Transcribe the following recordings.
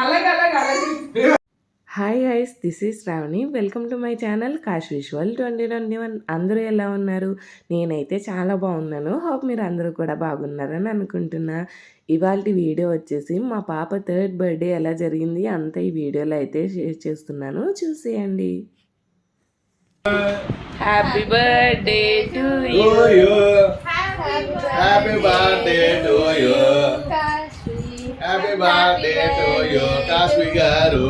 అలాగే అలాగే అలాగే. Hi guys this is Shravani welcome to my channel Kash visual twenty twenty one అందరూ ఎలా ఉన్నారు? నేనైతే చాలా బాగున్నాను. హోప్ మీరు అందరూ కూడా బాగున్నారని అనుకుంటున్నా. ఇవాళ వీడియో వచ్చేసి మా పాప థర్డ్ బర్త్డే ఎలా జరిగింది అంత ఈ వీడియోలో అయితే షేర్ చేస్తున్నాను. చూసేయండి. Happy birthday to you happy birthday to you happy birthday to you Kashvi గారు.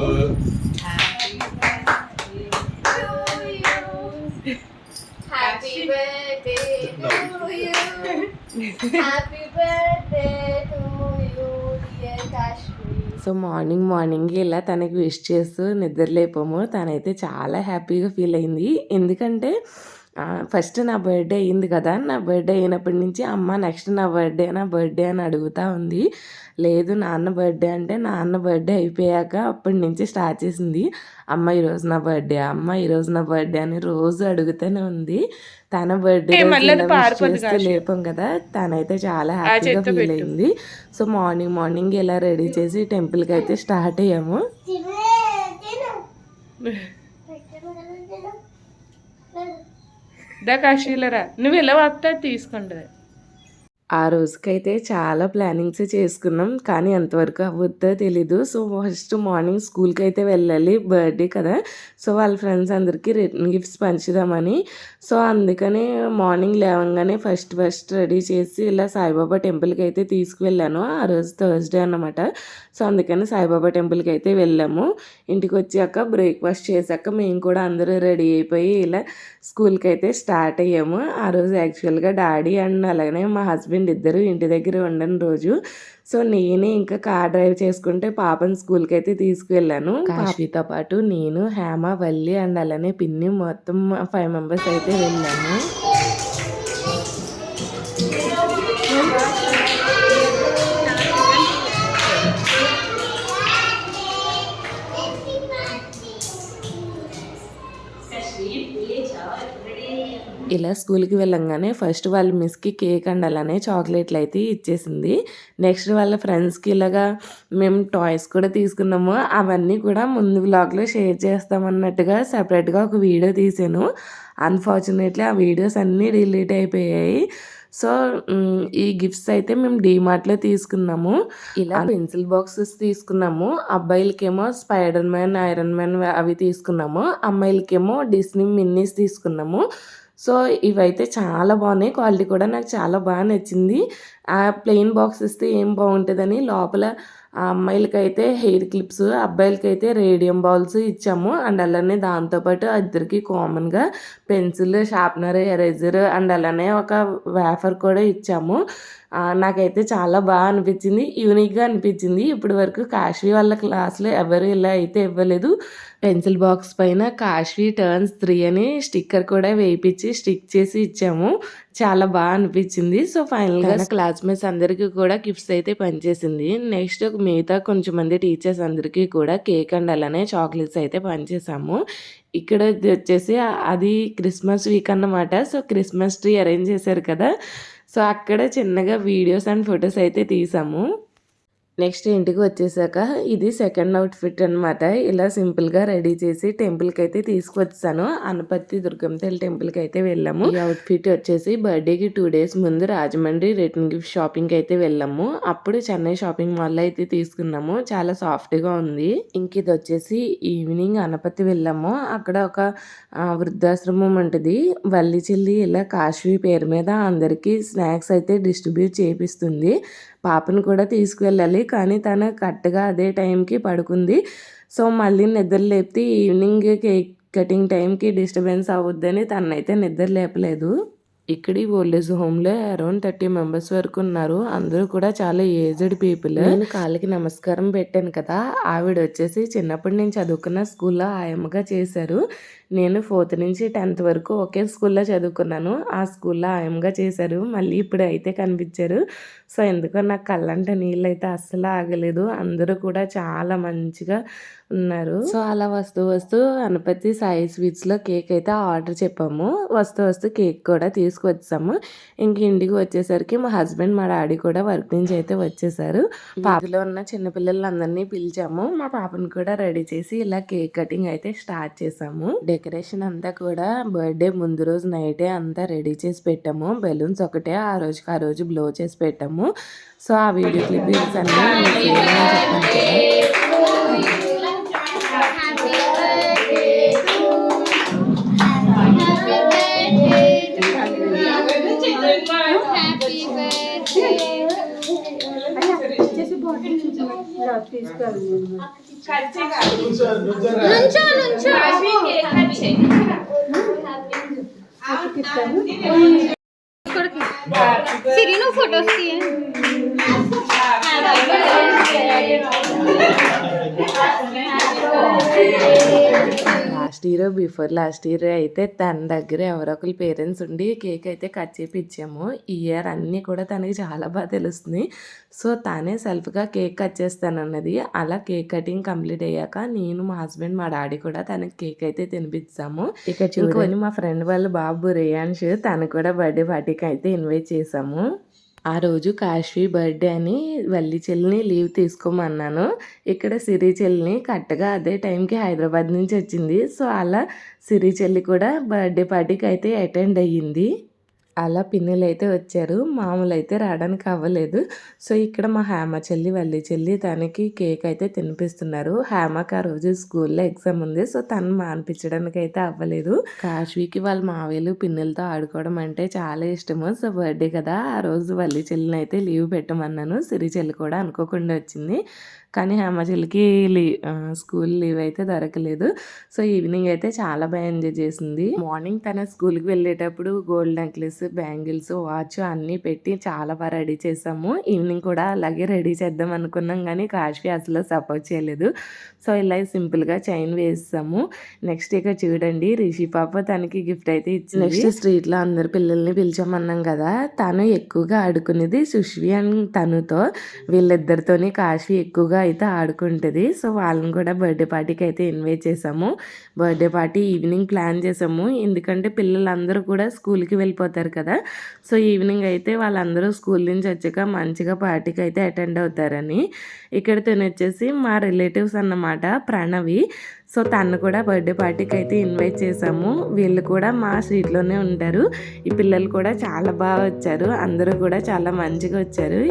సో మార్నింగ్ మార్నింగ్ ఇలా తనకి విష్ చేస్తూ నిద్రలేపాము. తనైతే చాలా హ్యాపీగా ఫీల్ అయింది. ఎందుకంటే ఫస్ట్ నా బర్త్డే అయింది కదా. నా బర్త్డే అయినప్పటి నుంచి అమ్మ నెక్స్ట్ నా బర్త్డే నా బర్త్డే అని అడుగుతూ ఉంది. లేదు నాన్న బర్త్డే అంటే నాన్న బర్త్డే అయిపోయాక అప్పటి నుంచి స్టార్ట్ చేసింది. అమ్మ ఈరోజు నా బర్త్డే అమ్మ ఈరోజు నా బర్త్డే అని రోజు అడుగుతూనే ఉంది. తన బర్త్డే. లేపాం కదా. తనైతే చాలా హ్యాపీగా ఫీల్. అయింది. సో మార్నింగ్ మార్నింగ్ ఇలా రెడీ చేసి టెంపుల్కి అయితే స్టార్ట్ అయ్యాము. దా కాశీలరా నువ్వు ఎలా వస్తా తీసుకుంటుంది. ఆ రోజుకైతే చాలా ప్లానింగ్స్ చేసుకున్నాం కానీ ఎంతవరకు అవ్వద్దో తెలీదు. సో ఫస్ట్ మార్నింగ్ స్కూల్కి అయితే వెళ్ళాలి బర్త్డే కదా. సో వాళ్ళ ఫ్రెండ్స్ అందరికీ రిటర్న్ గిఫ్ట్స్ పంచుదామని. సో అందుకని మార్నింగ్ లేవగానే ఫస్ట్ ఫస్ట్ రెడీ చేసి ఇలా సాయిబాబా టెంపుల్కి అయితే తీసుకువెళ్ళాను. ఆ రోజు థర్స్డే అన్నమాట. సో అందుకని సాయిబాబా టెంపుల్కి అయితే వెళ్ళాము. ఇంటికి వచ్చాక బ్రేక్ఫాస్ట్ చేశాక మేము కూడా అందరూ రెడీ అయిపోయి ఇలా స్కూల్కి అయితే స్టార్ట్ అయ్యాము. ఆ రోజు యాక్చువల్గా డాడీ అండ్ అలాగనే మా హస్బెండ్ ఇద్దరు ఇంటి దగ్గర ఉండని రోజు. సో నేనే ఇంకా కార్ డ్రైవ్ చేసుకుంటే పాపని స్కూల్కి అయితే తీసుకువెళ్ళాను కాశీతో పాటు నేను హేమ వల్లి అండ్ అలానే పిన్ని మొత్తం ఫైవ్ మెంబర్స్ అయితే వెళ్ళాము. ఇలా స్కూల్కి వెళ్ళంగానే ఫస్ట్ వాళ్ళ మిస్కి కేక్ అండ్ అలానే చాక్లెట్లు అయితే ఇచ్చేసింది. నెక్స్ట్ వాళ్ళ ఫ్రెండ్స్కి ఇలాగా మేము టాయ్స్ కూడా తీసుకున్నాము. అవన్నీ కూడా ముందు బ్లాగ్లో షేర్ చేస్తామన్నట్టుగా సపరేట్గా ఒక వీడియో తీసాను. అన్ఫార్చునేట్లీ ఆ వీడియోస్ అన్నీ డిలీట్ అయిపోయాయి. సో ఈ గిఫ్ట్స్ అయితే మేము డీమార్ట్లో తీసుకున్నాము. ఇలా పెన్సిల్ బాక్సెస్ తీసుకున్నాము. అబ్బాయిలకేమో స్పైడర్ మ్యాన్ ఐరన్ మ్యాన్ అవి తీసుకున్నాము. అమ్మాయిలకేమో డిస్నీ మిన్నీస్ తీసుకున్నాము. సో ఇవైతే చాలా బాగున్నాయి. క్వాలిటీ కూడా నాకు చాలా బాగా నచ్చింది. ఆ ప్లెయిన్ బాక్స్ ఇస్తే ఏం బాగుంటుందని లోపల ఆ అమ్మాయిలకైతే హెయిర్ క్లిప్స్ అబ్బాయిలకైతే రేడియం బాల్స్ ఇచ్చాము. అండ్ అలానే దాంతోపాటు ఇద్దరికి కామన్గా పెన్సిల్ షార్ప్నర్ ఎరేజర్ అండ్ అలానే ఒక వేఫర్ కూడా ఇచ్చాము. నాకైతే చాలా బాగా అనిపించింది యూనిక్గా అనిపించింది. ఇప్పటి వరకు కాశ్వీ వాళ్ళ క్లాస్లో ఎవరు ఇలా అయితే ఇవ్వలేదు. పెన్సిల్ బాక్స్ పైన కాశ్వీ టర్న్స్ త్రీ అని స్టిక్కర్ కూడా వేయించి స్టిక్ చేసి ఇచ్చాము. చాలా బాగా అనిపించింది. సో ఫైనల్గా క్లాస్మేట్స్ అందరికీ కూడా గిఫ్ట్స్ అయితే పనిచేసింది. నెక్స్ట్ మిగతా కొంచెం మంది టీచర్స్ అందరికీ కూడా కేక్ అండ్ అలానే చాక్లెట్స్ అయితే పనిచేసాము. ఇక్కడ వచ్చేసి అది క్రిస్మస్ వీక్ అన్నమాట. సో క్రిస్మస్ ట్రీ అరేంజ్ చేశారు కదా. సో అక్కడ చిన్నగా వీడియోస్ అండ్ ఫొటోస్ అయితే తీసాము. నెక్స్ట్ ఇంటికి వచ్చేసాక ఇది సెకండ్ అవుట్ఫిట్ అనమాట ఇలా సింపుల్గా రెడీ చేసి టెంపుల్కి అయితే తీసుకొచ్చాను. అనపత్తి దుర్గం తల్లి టెంపుల్కి అయితే వెళ్ళాము. ఈ అవుట్ఫిట్ వచ్చేసి బర్త్డేకి టూ డేస్ ముందు రాజమండ్రి రిటర్న్ గిఫ్ట్ షాపింగ్కి అయితే వెళ్ళాము. అప్పుడు చెన్నై షాపింగ్ మాల్లో అయితే తీసుకున్నాము. చాలా సాఫ్ట్గా ఉంది. ఇంక ఇది వచ్చేసి ఈవినింగ్ అనపత్తి వెళ్ళాము. అక్కడ ఒక వృద్ధాశ్రమం ఉంటుంది. వల్లి చెల్లి ఇలా కాశ్వీ పేరు మీద అందరికీ స్నాక్స్ అయితే డిస్ట్రిబ్యూట్ చేపిస్తుంది. పాపను కూడా తీసుకువెళ్ళాలి. కానీ తను కరెక్ట్గా అదే టైంకి పడుకుంది. సో మళ్ళీ నిద్ర లేపితే ఈవినింగ్ కేక్ కటింగ్ టైంకి డిస్టర్బెన్స్ అవ్వద్దని తనైతే నిద్ర లేపలేదు. ఇక్కడ ఈ ఓల్డేజ్ హోమ్లో అరౌండ్ థర్టీ మెంబర్స్ వరకు ఉన్నారు. అందరూ కూడా చాలా ఏజ్డ్ పీపుల్. నేను కాళ్ళకి నమస్కారం పెట్టాను కదా. ఆవిడ వచ్చేసి చిన్నప్పటి నుంచి చదువుకున్న స్కూల్లో ఆయమ్మగా చేశారు. నేను ఫోర్త్ నుంచి టెన్త్ వరకు ఒకే స్కూల్లో చదువుకున్నాను. ఆ స్కూల్లో ఆయమ్మగా చేశారు. మళ్ళీ ఇప్పుడు అయితే కనిపించారు. సో ఎందుకో నాకు కళ్ళంట నీళ్ళు అయితే అస్సలు ఆగలేదు. అందరూ కూడా చాలా మంచిగా ఉన్నారు. సో అలా వస్తూ వస్తూ అనపతి సాయి స్వీట్స్లో కేక్ అయితే ఆర్డర్ చెప్పాము. వస్తూ వస్తూ కేక్ కూడా తీసుకొచ్చాము. ఇంక ఇంటికి వచ్చేసరికి మా హస్బెండ్ మా డాడీ కూడా వర్క్ నుంచి అయితే వచ్చేసారు. పాపలో ఉన్న చిన్నపిల్లలందరినీ పిలిచాము. మా పాపను కూడా రెడీ చేసి ఇలా కేక్ కటింగ్ అయితే స్టార్ట్ చేసాము. డెకరేషన్ అంతా కూడా బర్త్డే ముందు రోజు నైటే అంతా రెడీ చేసి పెట్టాము. బెలూన్స్ ఒకటే ఆ రోజుకి ఆ రోజు బ్లో చేసి పెట్టాము. సో ఆ వీడియో క్లిప్పింగ్స్ అన్నీ సిరి నువ్వు ఫొటోస్ తీయ last year before last year అయితే తన దగ్గర ఎవరో ఒకరి పేరెంట్స్ ఉండి కేక్ అయితే కట్ చేసి ఇచ్చాము ఈ ఇయర్ అన్నీ కూడా తనకి చాలా బాగా తెలుస్తుంది. సో తానే సెల్ఫ్గా కేక్ కట్ చేస్తానన్నది. అలా కేక్ కటింగ్ కంప్లీట్ అయ్యాక నేను మా హస్బెండ్ మా డాడీ కూడా తనకి కేక్ అయితే తినిపించాము ఇక చూసుకొని మా ఫ్రెండ్ వాళ్ళ బాబు రేయాన్ష్ తను కూడా బర్త్డే పార్టీకి అయితే ఇన్వైట్ చేసాము ఆ రోజు కాశీ బర్త్డే అని వల్లి చెల్లిని లీవ్ తీసుకోమన్నాను. ఇక్కడ సిరి చెల్లిని కరెక్ట్గా అదే టైంకి హైదరాబాద్ నుంచి వచ్చింది. సో అలా సిరి చెల్లి కూడా బర్త్డే పార్టీకి అయితే అటెండ్ అయ్యింది. అలా పిన్నులు అయితే వచ్చారు. మామూలు అయితే రావడానికి అవ్వలేదు. సో ఇక్కడ మా హేమ చెల్లి వల్లి చెల్లి తనకి కేక్ అయితే తినిపిస్తున్నారు. హేమకి ఆ రోజు స్కూల్లో ఎగ్జామ్ ఉంది. సో తను మానిపించడానికి అయితే అవ్వలేదు. కాశ్వీకి వాళ్ళ మావేలు పిన్నులతో ఆడుకోవడం అంటే చాలా ఇష్టము. సో బర్త్డే కదా ఆ రోజు వల్లి చెల్లిని అయితే లీవ్ పెట్టమన్నాను. సిరి చెల్లి కూడా అనుకోకుండా వచ్చింది. కానీ హేమ చెల్లికి లీ స్కూల్ లీవ్ అయితే దొరకలేదు. సో ఈవినింగ్ అయితే చాలా బాగా ఎంజాయ్ చేసింది. మార్నింగ్ తన స్కూల్కి వెళ్ళేటప్పుడు గోల్డ్ నెక్లెస్ బ్యాంగిల్స్ వాచ్ అన్నీ పెట్టి చాలా బాగా రెడీ చేసాము. ఈవినింగ్ కూడా అలాగే రెడీ చేద్దాం అనుకున్నాం కానీ కాశ్వీ అసలు సపోర్ట్ చేయలేదు. సో ఇలా సింపుల్గా చైన్ వేసాము. నెక్స్ట్ ఇక చూడండి రిషి పాప తనకి గిఫ్ట్ అయితే ఇచ్చింది. నెక్స్ట్ స్ట్రీట్లో అందరు పిల్లల్ని పిలిచామన్నాం కదా తను ఎక్కువగా ఆడుకునేది సుష్వి అండ్ తనుతో. వీళ్ళిద్దరితోనే కాశ్వి ఎక్కువగా అయితే ఆడుకుంటుంది. సో వాళ్ళని కూడా బర్త్డే పార్టీకి అయితే ఇన్వైట్ చేసాము. బర్త్డే పార్టీ ఈవినింగ్ ప్లాన్ చేసాము. ఎందుకంటే పిల్లలందరూ కూడా స్కూల్కి వెళ్ళిపోతారు కదా. సో ఈవినింగ్ అయితే వాళ్ళందరూ స్కూల్ నుంచి వచ్చాక మంచిగా పార్టీకి అయితే అటెండ్ అవుతారని. ఇక్కడ తను వచ్చేసి మా రిలేటివ్స్ అన్నమాట ప్రణవి. సో తను కూడా బర్త్డే పార్టీకి అయితే ఇన్వైట్ చేసాము వీళ్ళు కూడా మా స్ట్రీట్లోనే ఉంటారు. ఈ పిల్లలు కూడా చాలా బాగా వచ్చారు. అందరూ కూడా చాలా మంచిగా వచ్చారు.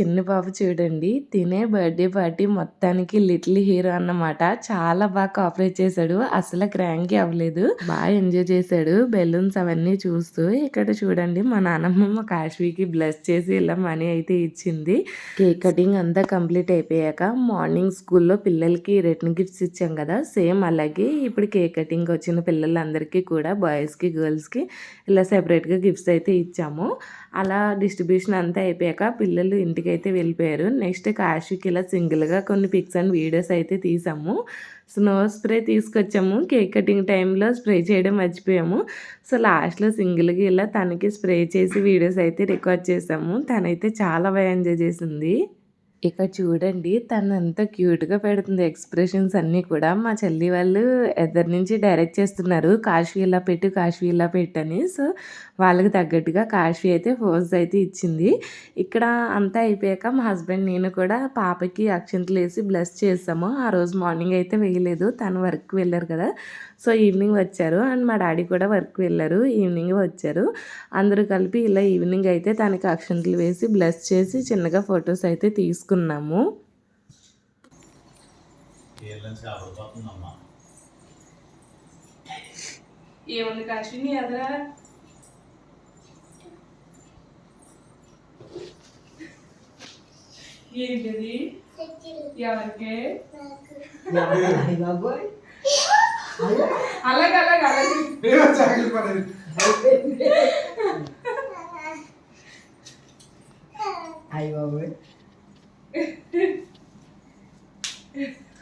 చిన్న బాబు చూడండి. తినే బర్త్డే పార్టీ మొత్తానికి లిటిల్ హీరో అన్నమాట. చాలా బాగా కాపరేట్ చేశాడు. అసలు క్రాంక్ అవ్వలేదు. బాగా ఎంజాయ్ చేశాడు. బెలూన్స్ అవన్నీ చూస్తూ ఇక్కడ చూడండి మా నాన్నమ్మ మా కాశ్వీకి బ్లెస్ చేసి ఇలా మనీ అయితే ఇచ్చింది. కేక్ కటింగ్ అంతా కంప్లీట్ అయిపోయాక మార్నింగ్ స్కూల్లో పిల్లలకి రిటర్న్ గిఫ్ట్స్ ఇచ్చాం కదా. సేమ్ అలాగే ఇప్పుడు కేక్ కటింగ్ వచ్చిన పిల్లలందరికీ కూడా బాయ్స్కి గర్ల్స్కి ఇలా సెపరేట్గా గిఫ్ట్స్ అయితే ఇచ్చాము. అలా డిస్ట్రిబ్యూషన్ అంతా అయిపోయాక పిల్లలు ఇంటికి అయితే వెళ్ళిపోయారు. నెక్స్ట్ కాశీకి ఇలా సింగిల్గా కొన్ని పిక్స్ అండ్ వీడియోస్ అయితే తీసాము. స్నో స్ప్రే తీసుకొచ్చాము. కేక్ కటింగ్ టైంలో స్ప్రే చేయడం మర్చిపోయాము. సో లాస్ట్లో సింగిల్గా ఇలా తనకి స్ప్రే చేసి వీడియోస్ అయితే రికార్డ్ చేసాము. తనైతే చాలా బాగా ఎంజాయ్ చేసింది. ఇక చూడండి తను ఎంత క్యూట్గా పెడుతుంది ఎక్స్ప్రెషన్స్ అన్నీ కూడా. మా చెల్లి వాళ్ళు ఎద్దరి నుంచి డైరెక్ట్ చేస్తున్నారు కాశీ ఇలా పెట్టు కాశ్వీ ఇలా పెట్టని సో వాళ్ళకి తగ్గట్టుగా కాశీ అయితే ఫోర్స్ అయితే ఇచ్చింది. ఇక్కడ అంతా అయిపోయాక మా హస్బెండ్ నేను కూడా పాపకి అక్షంతలు వేసి బ్లెస్ చేసాము. ఆ రోజు మార్నింగ్ అయితే వేయలేదు తను వర్క్ వెళ్ళారు కదా. సో ఈవినింగ్ వచ్చారు అండ్ మా డాడీ కూడా వర్క్ వెళ్ళారు ఈవినింగ్ వచ్చారు. అందరూ కలిపి ఇలా ఈవినింగ్ అయితే తనకి అక్షంతలు వేసి బ్లెస్ చేసి చిన్నగా ఫొటోస్ అయితే తీసుకున్నాము. ఏముంది ఏంటిది? ఎవరికి? అలాగే अलग अलग अलग मेरा चाकल पर आई बाबू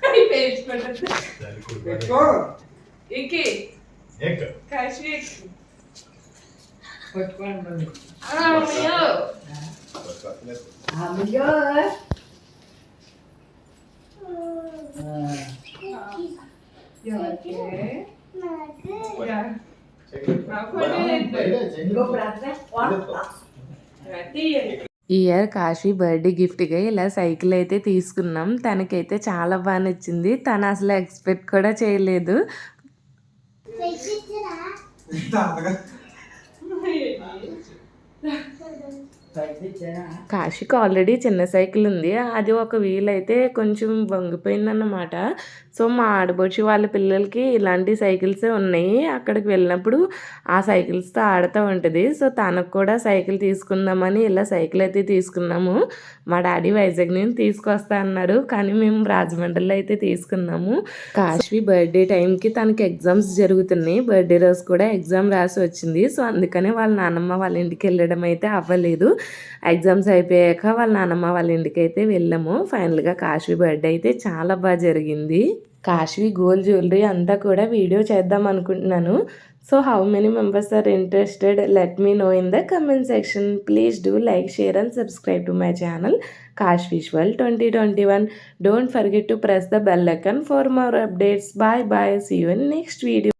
आई पेज पर देखो एक एक काशी एक पटकन बंद आ मियो आ मियो ఈ ఇయర్ కాశీ బర్త్డే గిఫ్ట్గా ఇలా సైకిల్ అయితే తీసుకున్నాం. తనకైతే చాలా బాగా నచ్చింది. తను అసలు ఎక్స్పెక్ట్ కూడా చేయలేదు. కాశీకి ఆల్రెడీ చిన్న సైకిల్ ఉంది. అది ఒక వీల్ అయితే కొంచెం వంగిపోయిందన్నమాట. సో మా ఆడబొచ్చి వాళ్ళ పిల్లలకి ఇలాంటి సైకిల్సే ఉన్నాయి. అక్కడికి వెళ్ళినప్పుడు ఆ సైకిల్స్తో ఆడుతూ ఉంటుంది. సో తనకు కూడా సైకిల్ తీసుకుందామని ఇలా సైకిల్ అయితే తీసుకున్నాము. మా డాడీ వైజాగ్ నుంచి తీసుకొస్తా అన్నారు. కానీ మేము రాజమండ్రిలో అయితే తీసుకున్నాము. కాశ్వి బర్త్డే టైంకి తనకి ఎగ్జామ్స్ జరుగుతున్నాయి. బర్త్డే రోజు కూడా ఎగ్జామ్ రాసి వచ్చింది. సో అందుకనే వాళ్ళ నాన్నమ్మ వాళ్ళ ఇంటికి వెళ్ళడం అయితే అవ్వలేదు. ఎగ్జామ్స్ అయిపోయాక వాళ్ళ నాన్నమ్మ వాళ్ళ ఇంటికి అయితే వెళ్ళాము. ఫైనల్గా కాశీ బర్త్డే అయితే చాలా బాగా జరిగింది. కాశ్వి గోల్డ్ జ్యువెలరీ అంతా కూడా వీడియో చేద్దాం అనుకుంటున్నాను. So how many members are interested let me know in the comment section. Please do like share and subscribe to my channel Kash visual twenty twenty one. Don't forget to press the bell icon for more updates. Bye bye. See you in next video.